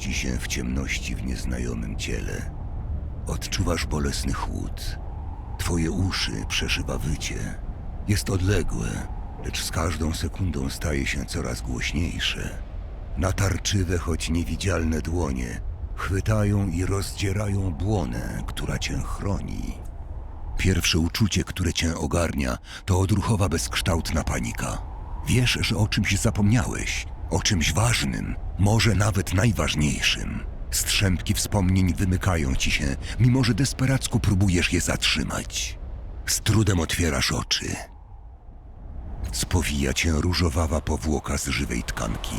ci się w ciemności w nieznajomym ciele. Odczuwasz bolesny chłód. Twoje uszy przeszywa wycie. Jest odległe, lecz z każdą sekundą staje się coraz głośniejsze. Natarczywe, choć niewidzialne dłonie chwytają i rozdzierają błonę, która cię chroni. Pierwsze uczucie, które cię ogarnia, to odruchowa bezkształtna panika. Wiesz, że o czymś zapomniałeś, o czymś ważnym, może nawet najważniejszym. Strzępki wspomnień wymykają ci się, mimo że desperacko próbujesz je zatrzymać. Z trudem otwierasz oczy. Spowija cię różowawa powłoka z żywej tkanki.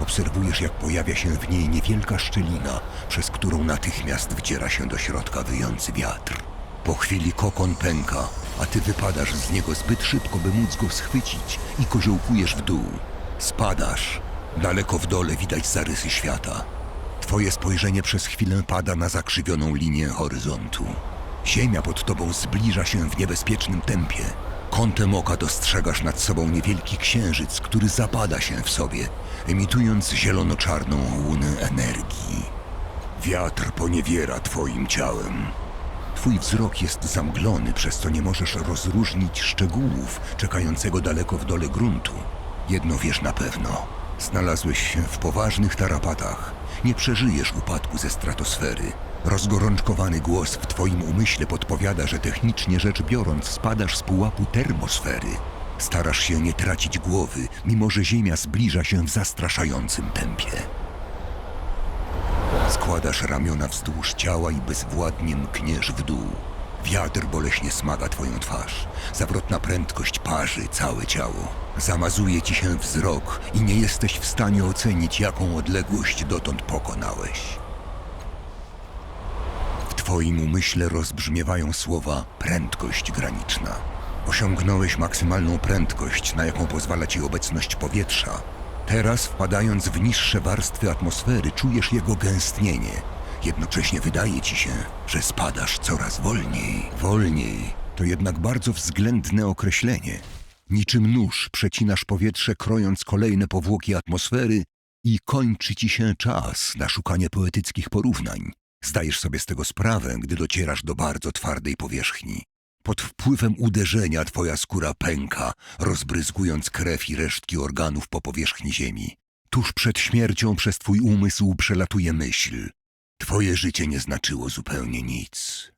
Obserwujesz, jak pojawia się w niej niewielka szczelina, przez którą natychmiast wdziera się do środka wyjący wiatr. Po chwili kokon pęka, a ty wypadasz z niego zbyt szybko, by móc go schwycić i koziołkujesz w dół. Spadasz. Daleko w dole widać zarysy świata. Twoje spojrzenie przez chwilę pada na zakrzywioną linię horyzontu. Ziemia pod tobą zbliża się w niebezpiecznym tempie. Kątem oka dostrzegasz nad sobą niewielki księżyc, który zapada się w sobie, emitując zielono-czarną łunę energii. Wiatr poniewiera twoim ciałem. Twój wzrok jest zamglony, przez co nie możesz rozróżnić szczegółów czekającego daleko w dole gruntu. Jedno wiesz na pewno. Znalazłeś się w poważnych tarapatach. Nie przeżyjesz upadku ze stratosfery. Rozgorączkowany głos w twoim umyśle podpowiada, że technicznie rzecz biorąc spadasz z pułapu termosfery. Starasz się nie tracić głowy, mimo że Ziemia zbliża się w zastraszającym tempie. Składasz ramiona wzdłuż ciała i bezwładnie mkniesz w dół. Wiatr boleśnie smaga twoją twarz. Zawrotna prędkość parzy całe ciało. Zamazuje ci się wzrok i nie jesteś w stanie ocenić, jaką odległość dotąd pokonałeś. W twoim umyśle rozbrzmiewają słowa prędkość graniczna. Osiągnąłeś maksymalną prędkość, na jaką pozwala ci obecność powietrza. Teraz, wpadając w niższe warstwy atmosfery, czujesz jego gęstnienie. Jednocześnie wydaje ci się, że spadasz coraz wolniej. Wolniej to jednak bardzo względne określenie. Niczym nóż przecinasz powietrze, krojąc kolejne powłoki atmosfery i kończy ci się czas na szukanie poetyckich porównań. Zdajesz sobie z tego sprawę, gdy docierasz do bardzo twardej powierzchni. Pod wpływem uderzenia twoja skóra pęka, rozbryzgując krew i resztki organów po powierzchni ziemi. Tuż przed śmiercią przez twój umysł przelatuje myśl. Twoje życie nie znaczyło zupełnie nic.